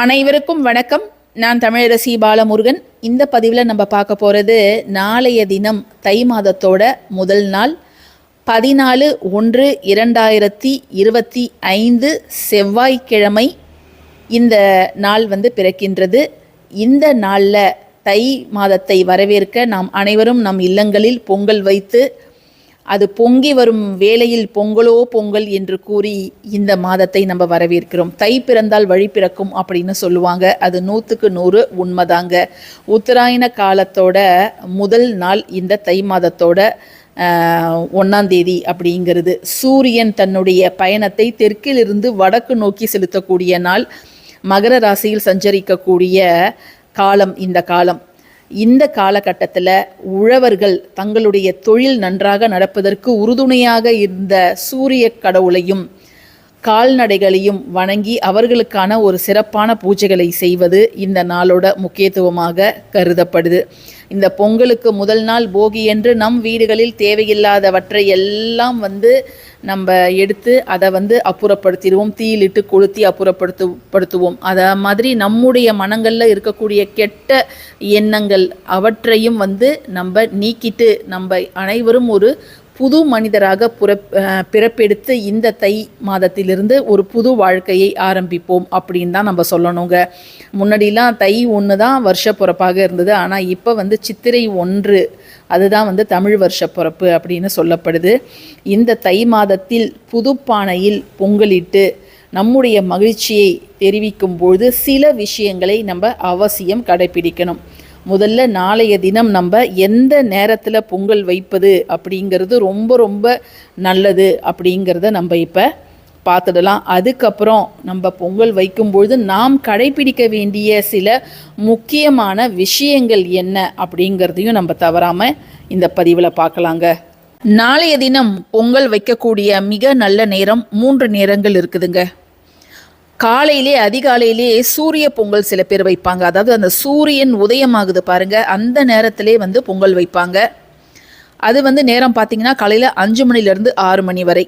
அனைவருக்கும் வணக்கம். நான் தமிழரசி பாலமுருகன். இந்த பதிவில் நம்ம பார்க்க போகிறது நாளைய தினம் தை மாதத்தோட முதல் நாள் பதினாலு ஒன்று இரண்டாயிரத்தி இருபத்தி ஐந்து செவ்வாய்க்கிழமை. இந்த நாள் வந்து பிறக்கின்றது. இந்த நாளில் தை மாதத்தை வரவேற்க நாம் அனைவரும் நம் இல்லங்களில் பொங்கல் வைத்து அது பொங்கி வரும் வேளையில் பொங்கலோ பொங்கல் என்று கூறி இந்த மாதத்தை நம்ம வரவேற்கிறோம். தை பிறந்தால் வழி பிறக்கும் அப்படின்னு சொல்லுவாங்க. அது நூற்றுக்கு நூறு உண்மைதாங்க. உத்தராயண காலத்தோட முதல் நாள் இந்த தை மாதத்தோட ஒன்றாம் தேதி அப்படிங்கிறது. சூரியன் தன்னுடைய பயணத்தை தெற்கிலிருந்து வடக்கு நோக்கி செலுத்தக்கூடிய நாள். மகர ராசியில் சஞ்சரிக்கக்கூடிய காலம் இந்த காலம். இந்த காலகட்டத்தில் உழவர்கள் தங்களுடைய தொழில் நன்றாக நடப்பதற்கு உறுதுணையாக இருந்த சூரிய கடவுளையும் கால்நடைகளையும் வணங்கி அவர்களுக்கான ஒரு சிறப்பான பூஜைகளை செய்வது இந்த நாளோட முக்கியத்துவமாக கருதப்படுது. இந்த பொங்கலுக்கு முதல் நாள் போகி என்று நம் வீடுகளில் தேவையில்லாதவற்றை எல்லாம் வந்து நம்ம எடுத்து அதை வந்து அப்புறப்படுத்திடுவோம். தீயிலிட்டு கொளுத்தி அப்புறப்படுத்து படுத்துவோம். அதை மாதிரி நம்முடைய மனங்களில் இருக்கக்கூடிய கெட்ட எண்ணங்கள் அவற்றையும் வந்து நம்ம நீக்கிட்டு நம்ம அனைவரும் ஒரு புது மனிதராக புறப் பிறப்பெடுத்து இந்த தை மாதத்திலிருந்து ஒரு புது வாழ்க்கையை ஆரம்பிப்போம் அப்படின்னு தான் நம்ம சொல்லணுங்க. முன்னாடிலாம் தை ஒன்று தான் வருஷ பிறப்பாக இருந்தது. ஆனால் இப்போ வந்து சித்திரை ஒன்று அதுதான் வந்து தமிழ் வருஷ பிறப்பு அப்படின்னு சொல்லப்படுது. இந்த தை மாதத்தில் புதுப்பானையில் பொங்கலிட்டு நம்முடைய மகிழ்ச்சியை தெரிவிக்கும் பொழுது சில விஷயங்களை நம்ம அவசியம் கடைபிடிக்கணும் முதல்ல நாளைய தினம் நம்ம எந்த நேரத்தில் பொங்கல் வைப்பது அப்படிங்கிறது ரொம்ப ரொம்ப நல்லது அப்படிங்கிறத நம்ம இப்போ பார்த்துடலாம். அதுக்கப்புறம் நம்ம பொங்கல் வைக்கும்பொழுது நாம் கடைபிடிக்க வேண்டிய சில முக்கியமான விஷயங்கள் என்ன அப்படிங்கிறதையும் நம்ம தவறாமல் இந்த பதிவில் பார்க்கலாங்க. நாளைய தினம் பொங்கல் வைக்கக்கூடிய மிக நல்ல நேரம் மூன்று நேரங்கள் இருக்குதுங்க. காலையிலே அதிகாலையிலே சூரிய பொங்கல் சில பேர் வைப்பாங்க. அதாவது அந்த சூரியன் உதயமாகுது பாருங்க. அந்த நேரத்திலே வந்து பொங்கல் வைப்பாங்க. அது வந்து நேரம் பார்த்தீங்கன்னா காலையில் அஞ்சு மணிலேருந்து ஆறு மணி வரை.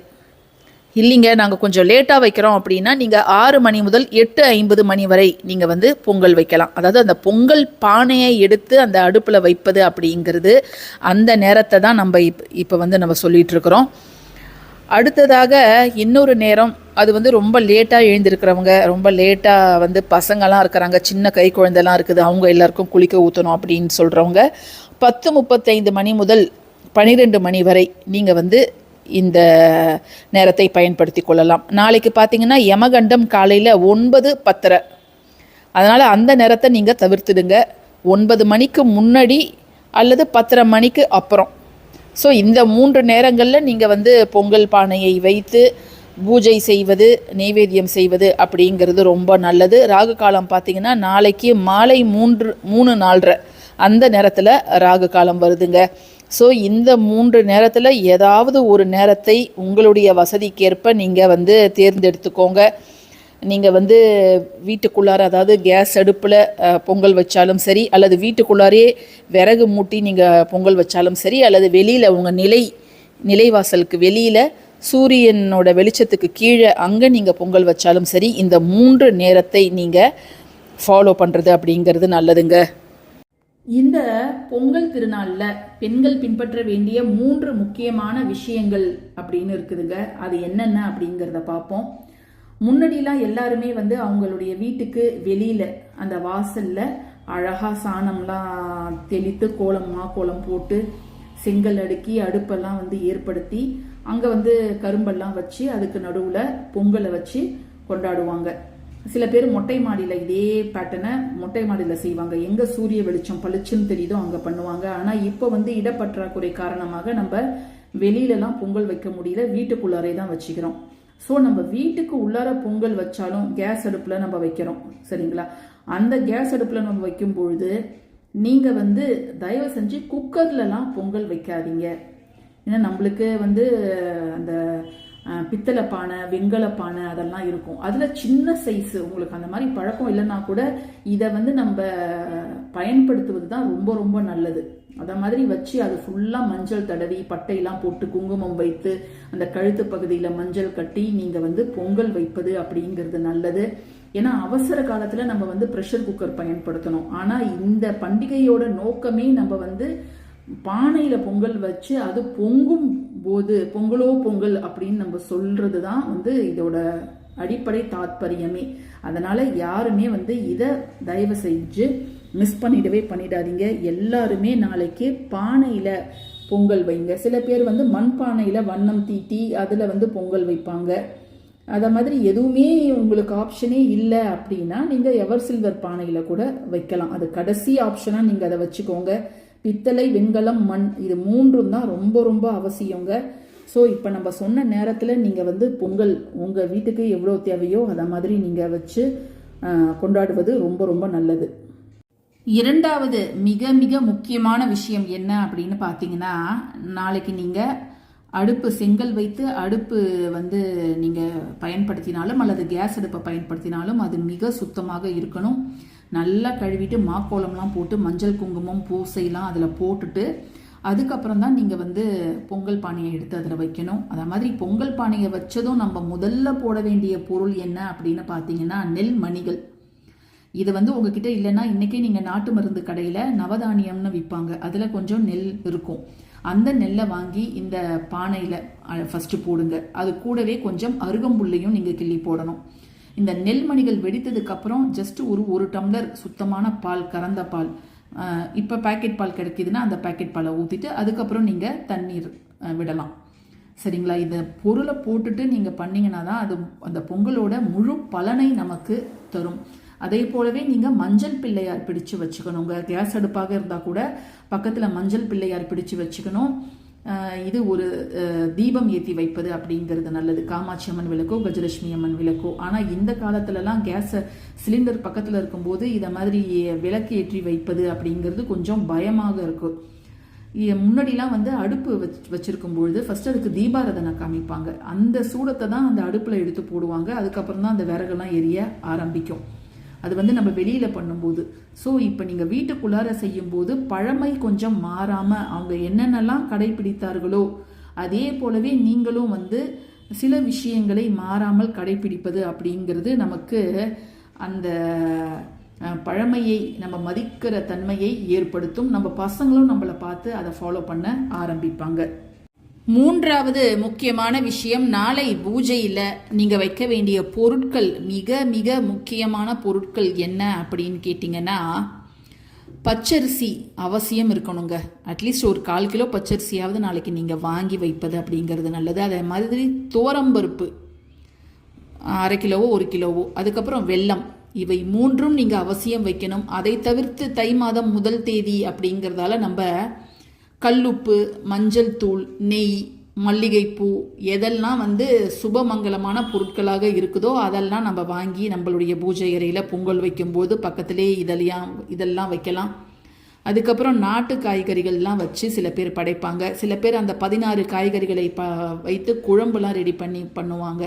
இல்லைங்க நாங்கள் கொஞ்சம் லேட்டாக வைக்கிறோம் அப்படின்னா நீங்கள் ஆறு மணி முதல் எட்டு ஐம்பது மணி வரை நீங்கள் வந்து பொங்கல் வைக்கலாம். அதாவது அந்த பொங்கல் பானையை எடுத்து அந்த அடுப்பில் வைப்பது அப்படிங்கிறது அந்த நேரத்தை தான் நம்ம இப் இப்போ வந்து நம்ம சொல்லிகிட்டு இருக்கிறோம். அடுத்ததாக இன்னொரு நேரம் அது வந்து ரொம்ப லேட்டாக எழுந்திருக்கிறவங்க ரொம்ப லேட்டாக வந்து பசங்கள்லாம் இருக்கிறாங்க சின்ன கை குழந்தைலாம் இருக்குது அவங்க எல்லாருக்கும் குளிக்க ஊற்றணும் அப்படின்னு சொல்கிறவங்க பத்து முப்பத்தைந்து மணி முதல் பன்னிரெண்டு மணி வரை நீங்கள் வந்து இந்த நேரத்தை பயன்படுத்தி கொள்ளலாம். நாளைக்கு பார்த்தீங்கன்னா யமகண்டம் காலையில் ஒன்பது பத்தரை. அதனால் அந்த நேரத்தை நீங்கள் தவிர்த்துடுங்க. ஒன்பது மணிக்கு முன்னாடி அல்லது பத்தரை மணிக்கு அப்புறம். ஸோ இந்த மூன்று நேரங்களில் நீங்கள் வந்து பொங்கல் பானையை வைத்து பூஜை செய்வது நெய்வேத்தியம் செய்வது அப்படிங்கிறது ரொம்ப நல்லது. ராகு காலம் பார்த்தீங்கன்னா நாளைக்கு மாலை மூன்று மூணு நாலரை. அந்த நேரத்தில் ராகு காலம் வருதுங்க. ஸோ இந்த மூன்று நேரத்தில் ஏதாவது ஒரு நேரத்தை உங்களுடைய வசதிக்கேற்ப நீங்கள் வந்து தேர்ந்தெடுத்துக்கோங்க. நீங்கள் வந்து வீட்டுக்குள்ளார அதாவது கேஸ் அடுப்பில் பொங்கல் வச்சாலும் சரி அல்லது வீட்டுக்குள்ளாரே விறகு மூட்டி நீங்கள் பொங்கல் வச்சாலும் சரி அல்லது வெளியில் உங்கள் நிலை நிலைவாசலுக்கு வெளியில் சூரியனோட வெளிச்சத்துக்கு கீழே அங்கே நீங்கள் பொங்கல் வச்சாலும் சரி இந்த மூன்று நேரத்தை நீங்கள் ஃபாலோ பண்ணுறது அப்படிங்கிறது நல்லதுங்க. இந்த பொங்கல் திருநாளில் பெண்கள் பின்பற்ற வேண்டிய மூன்று முக்கியமான விஷயங்கள் அப்படின்னு இருக்குதுங்க. அது என்னென்ன அப்படிங்கிறத பார்ப்போம். முன்னாடிலாம் எல்லாருமே வந்து அவங்களுடைய வீட்டுக்கு வெளியில் அந்த வாசலில் அழகாக சாணம்லாம் தெளித்து கோலம் மாக்கோலம் போட்டு செங்கல் அடுக்கி அடுப்பெல்லாம் வந்து ஏற்படுத்தி அங்கே வந்து கரும்பெல்லாம் வச்சு அதுக்கு நடுவில் பொங்கலை வச்சு கொண்டாடுவாங்க. சில பேர் மொட்டை மாடியில் இதே பேட்டர்னை மொட்டை மாடியில் செய்வாங்க. எங்கே சூரிய வெளிச்சம் பளிச்சுன்னு தெரியுதோ அங்கே பண்ணுவாங்க. ஆனால் இப்போ வந்து இடப்பற்றாக்குறை காரணமாக நம்ம வெளியிலலாம் பொங்கல் வைக்க முடியல. வீட்டுக்குள்ளாரே தான் வச்சுக்கிறோம். ஸோ நம்ம வீட்டுக்கு உள்ளார பொங்கல் வச்சாலும் கேஸ் அடுப்பில் நம்ம வைக்கிறோம். சரிங்களா? அந்த கேஸ் அடுப்பில் நம்ம வைக்கும் பொழுது நீங்கள் வந்து தயவு செஞ்சு குக்கர்லலாம் பொங்கல் வைக்காதீங்க. ஏன்னா நம்மளுக்கு வந்து அந்த பித்தளை பானை வெங்கல பானை அதெல்லாம் இருக்கும். அதில் சின்ன சைஸு உங்களுக்கு அந்த மாதிரி பழக்கம் இல்லைன்னா கூட இதை வந்து நம்ம பயன்படுத்துவது தான் ரொம்ப ரொம்ப நல்லது. அதை மாதிரி வச்சு அது ஃபுல்லாக மஞ்சள் தடவி பட்டையெல்லாம் போட்டு குங்குமம் வைத்து அந்த கழுத்து பகுதியில் மஞ்சள் கட்டி நீங்கள் வந்து பொங்கல் வைப்பது அப்படிங்கிறது நல்லது. ஏன்னா அவசர காலத்தில் நம்ம வந்து ப்ரெஷர் குக்கர் பயன்படுத்தணும். ஆனால் இந்த பண்டிகையோட நோக்கமே நம்ம வந்து பானையில் பொங்கல் வச்சு அது பொங்கும் போது பொங்கலோ பொங்கல் அப்படின்னு நம்ம சொல்றது தான் வந்து இதோட அடிப்படை தாத்பரியமே. அதனால யாருமே வந்து இதை தயவு செஞ்சு மிஸ் பண்ணிடவே பண்ணிடாதீங்க. எல்லாருமே நாளைக்கு பானையில் பொங்கல் வைங்க. சில பேர் வந்து மண் பானையில் வண்ணம் தீட்டி அதில் வந்து பொங்கல் வைப்பாங்க. அதை மாதிரி எதுவுமே உங்களுக்கு ஆப்ஷனே இல்லை அப்படின்னா நீங்கள் எவர் சில்வர் பானையில் கூட வைக்கலாம். அது கடைசி ஆப்ஷனாக நீங்கள் அதை வச்சுக்கோங்க. பித்தளை வெண்கலம் மண் இது மூன்றும் தான் ரொம்ப ரொம்ப அவசியங்க. ஸோ இப்போ நம்ம சொன்ன நேரத்தில் நீங்கள் வந்து பொங்கல் உங்கள் வீட்டுக்கு எவ்வளோ தேவையோ அதை மாதிரி நீங்கள் வச்சு கொண்டாடுவது ரொம்ப ரொம்ப நல்லது. இரண்டாவது மிக மிக முக்கியமான விஷயம் என்ன அப்படின்னு பார்த்தீங்கன்னா நாளைக்கு நீங்கள் அடுப்பு செங்கல் வைத்து அடுப்பு வந்து நீங்கள் பயன்படுத்தினாலும் அல்லது கேஸ் அடுப்பை பயன்படுத்தினாலும் அது மிக சுத்தமாக இருக்கணும். நல்லா கழுவிட்டு மாக்கோலம்லாம் போட்டு மஞ்சள் குங்குமம் பூசைலாம் அதில் போட்டுட்டு அதுக்கப்புறம் தான் நீங்கள் வந்து பொங்கல் பானையை எடுத்து அதில் வைக்கணும். அதே மாதிரி பொங்கல் பானையை வச்சதும் நம்ம முதல்ல போட வேண்டிய பொருள் என்ன அப்படின்னு பார்த்தீங்கன்னா நெல் மணிகள். இது வந்து உங்ககிட்ட இல்லைன்னா இன்றைக்கே நீங்கள் நாட்டு மருந்து கடையில் நவதானியம்னு விற்பாங்க அதில் கொஞ்சம் நெல் இருக்கும். அந்த நெல்லை வாங்கி இந்த பானையில் ஃபஸ்ட்டு போடுங்க. அது கூடவே கொஞ்சம் அருகம்புல்லையும் நீங்கள் கிள்ளி போடணும். இந்த நெல்மணிகள் வெடித்ததுக்கு அப்புறம் ஜஸ்ட் ஒரு ஒரு டம்ளர் சுத்தமான பால் கறந்த பால் இப்போ பாக்கெட் பால் கிடைக்கிதுன்னா அந்த பாக்கெட் பாலை ஊற்றிட்டு அதுக்கப்புறம் நீங்கள் தண்ணீர் விடலாம். சரிங்களா? இந்த பொருளை போட்டுட்டு நீங்கள் பண்ணிங்கன்னா தான் அது அந்த பொங்கலோட முழு பலனை நமக்கு தரும். அதே போலவே நீங்கள் மஞ்சள் பிள்ளையார் பிடிச்சு வச்சுக்கணுங்க. கேஸ் அடுப்பாக இருந்தால் கூட பக்கத்தில் மஞ்சள் பிள்ளையார் பிடிச்சு வச்சுக்கணும். இது ஒரு தீபம் ஏற்றி வைப்பது அப்படிங்கிறது நல்லது. காமாட்சி அம்மன் விளக்கோ கஜலட்சுமி அம்மன் விளக்கோ. ஆனால் இந்த காலத்துலலாம் கேஸ் சிலிண்டர் பக்கத்தில் இருக்கும்போது இதை மாதிரி விளக்கு ஏற்றி வைப்பது அப்படிங்கிறது கொஞ்சம் பயமாக இருக்கும் முன்னாடிலாம் வந்து அடுப்பு வச் வச்சுருக்கும் பொழுது ஃபர்ஸ்ட் அதுக்கு தீபாரதனை காமிப்பாங்க. அந்த சூடத்தை தான் அந்த அடுப்பில் எடுத்து போடுவாங்க. அதுக்கப்புறம் தான் அந்த விறகெல்லாம் எரிய ஆரம்பிக்கும். அது வந்து நம்ம வெளியில் பண்ணும்போது. ஸோ இப்போ நீங்கள் வீட்டுக்குள்ளார செய்யும்போது பழமை கொஞ்சம் மாறாமல் அவங்க என்னென்னலாம் கடைபிடித்தார்களோ அதே போலவே நீங்களும் வந்து சில விஷயங்களை மாறாமல் கடைபிடிப்பது அப்படிங்கிறது நமக்கு அந்த பழமையை நம்ம மதிக்கிற தன்மையை ஏற்படுத்தும். நம்ம பசங்களும் நம்மளை பார்த்து அதை ஃபாலோ பண்ண ஆரம்பிப்பாங்க. மூன்றாவது முக்கியமான விஷயம் நாளை பூஜையில் நீங்கள் வைக்க வேண்டிய பொருட்கள் மிக மிக முக்கியமான பொருட்கள் என்ன அப்படின்னு கேட்டிங்கன்னா பச்சரிசி அவசியம் இருக்கணுங்க. அட்லீஸ்ட் ஒரு கால் கிலோ பச்சரிசியாவது நாளைக்கு நீங்கள் வாங்கி வைப்பது அப்படிங்கிறது நல்லது. அதே மாதிரி தோரம்பருப்பு அரை கிலோவோ ஒரு கிலோவோ அதுக்கப்புறம் வெல்லம் இவை மூன்றும் நீங்கள் அவசியம் வைக்கணும். அதை தவிர்த்து தை மாதம் முதல் தேதி அப்படிங்கிறதால நம்ம கல்லுப்பு மஞ்சள் தூள் நெய் மல்லிகைப்பூ எதெல்லாம் வந்து சுபமங்கலமான பொருட்களாக இருக்குதோ அதெல்லாம் நம்ம வாங்கி நம்மளுடைய பூஜை அறையில் பொங்கல் வைக்கும்போது பக்கத்திலே இதெல்லாம் இதெல்லாம் வைக்கலாம். அதுக்கப்புறம் நாட்டு காய்கறிகள்லாம் வச்சு சில பேர் படைப்பாங்க. சில பேர் அந்த பதினாறு காய்கறிகளை ப வைத்து குழம்புலாம் ரெடி பண்ணி பண்ணுவாங்க.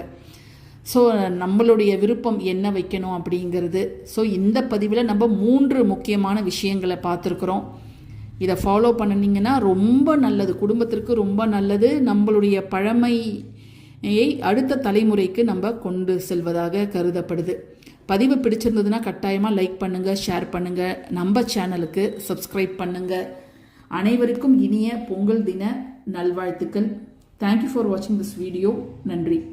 ஸோ நம்மளுடைய விருப்பம் என்ன வைக்கணும் அப்படிங்கிறது. ஸோ இந்த பதிவில் நம்ம மூன்று முக்கியமான விஷயங்களை பார்த்துருக்குறோம். இதை ஃபாலோ பண்ணினீங்கன்னா ரொம்ப நல்லது. குடும்பத்திற்கு ரொம்ப நல்லது. நம்மளுடைய பழமையை அடுத்த தலைமுறைக்கு நம்ம கொண்டு செல்வதாக கருதப்படுது. பதிவு பிடிச்சிருந்ததுன்னா கட்டாயமாக லைக் பண்ணுங்கள் ஷேர் பண்ணுங்கள் நம்ம சேனலுக்கு சப்ஸ்கிரைப் பண்ணுங்கள் அனைவருக்கும் இனிய பொங்கல் தின நல்வாழ்த்துக்கள். தேங்க்யூ ஃபார் வாட்சிங் திஸ் வீடியோ நன்றி.